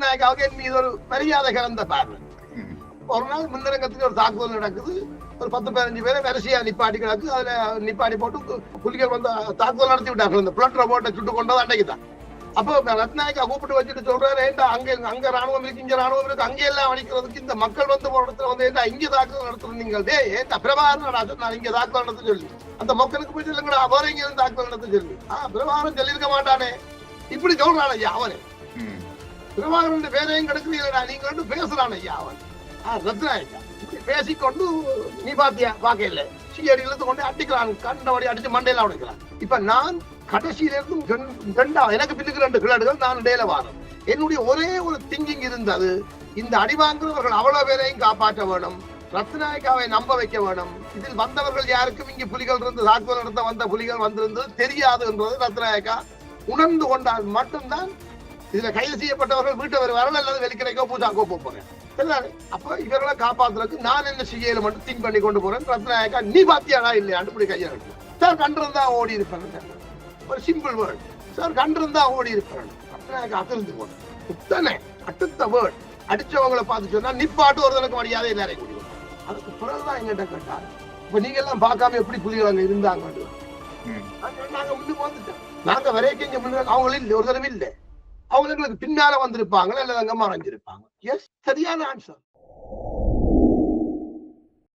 நாயக்காவுக்கு என் மீது ஒரு மரியாதை கலந்த பார்வை ஒரு நாள் முன்னரங்கத்துக்கு ஒரு தாக்குதல் நடக்குது. ஒரு பத்து பதினஞ்சு பேரை வரிசையா நிப்பாட்டி கிடக்கு. அதுல நிப்பாட்டி போட்டு புலிகள் வந்து தாக்குதல் நடத்தி விட்டார்கள். இந்த பிளட் போட்டை சுட்டு கொண்டது அன்னைக்கு தான். அப்போ ரத்நாயக்கா கூப்பிட்டு வச்சுட்டு சொல்றாரு ஏண்டா அங்க அங்க ராணுவம் இருக்கு இங்க ராணுவம் இருக்கு அங்க எல்லாம் அடிக்கிறதுக்கு இந்த மக்கள் வந்து ஒரு இடத்துல வந்து ஏண்டா இங்க தாக்குதல் நடத்துறீங்க டே ஏண்டா பிரபாகரன் நான் இங்க தாக்குதல் நடத்த சொல்லி. அந்த மக்களுக்கு போய் சொல்லுங்கடா அவரை இங்க தாக்குதல் நடத்த சொல்லி. ஆஹ் பிரபாகரன் சொல்லியிருக்க மாட்டானே. இப்படி சொல்றான் ஐயா அவனே பிரபாகரன் பேரையும் கெடுக்கிறீங்களா நீங்க வந்து பேசுறான் ஐயா அவன். ஆஹ் ரத்நாயக்கா இப்படி பேசிக்கொண்டு நீ பாத்தியா? பாக்க இல்ல சீடி இழுத்து கொண்டு அடிக்கிறான். கண்டபடி அடிச்சு மண்டையில அவனுக்கிறான் இப்ப நான் கடைசியில இருந்து ரெண்டா எனக்கு பின்னுக்கு ரெண்டு கிளாடுகள் நான் இடையில வாரம் என்னுடைய ஒரே ஒரு திங்கிங் இருந்தது இந்த அடிவாங்குறவர்கள் அவ்வளவு பேரையும் காப்பாற்ற வேணும். ரத்நாயக்காவை நம்ப வைக்க வேணும். இதில் வந்தவர்கள் யாருக்கும் இங்கு புலிகள் இருந்து தாக்குதல் நடத்த வந்த புலிகள் வந்திருந்தது தெரியாது என்றது ரத்நாயக்கா உணர்ந்து கொண்டால் மட்டும்தான் இதுல கைது செய்யப்பட்டவர்கள் வீட்டை வருவார்கள் அல்லது வெளிக்கடைக்கோ பூஜாக்கோ போறேன். சரிதானே? அப்ப இவர்களை காப்பாத்துறதுக்கு நான் என்ன செய்யல மட்டும் திங்க் பண்ணி கொண்டு போறேன். ரத்நாயக்கா நீ பாத்தியாடா இல்லையா? அண்டுபடி கையா சார் கண்டிருந்தா ஓடி இருப்பேன். ஒரு சிம்பிள் வேர்ட் சார் கண்டிருந்தா ஓடி இருப்பேன். ரத்நாயக்கா அதிர்ந்து போனேன். இத்தனை அடுத்த வேர்ட் அடிச்சவங்களை பார்த்து சொன்னா நிப்பாட்டு ஒருத்தனுக்கு மரியாதை எல்லாரையும் கூட்டி வரும். அதுக்கு பிறகுதான் எங்கிட்ட கேட்டார். இப்ப நீங்க எல்லாம் பார்க்காம எப்படி புலிகள் அங்க இருந்தாங்க நாங்க- முன்னுக்கு வந்துட்டோம். நாங்க வரைக்கும் இங்க முன்னுக்கு அவங்களும் இல்லை ஒரு தடவை இல்லை. அவங்க எங்களுக்கு பின்னால வந்திருப்பாங்களா இல்ல அங்க மறைஞ்சிருப்பாங்க எஸ் சரியான ஆன்சர்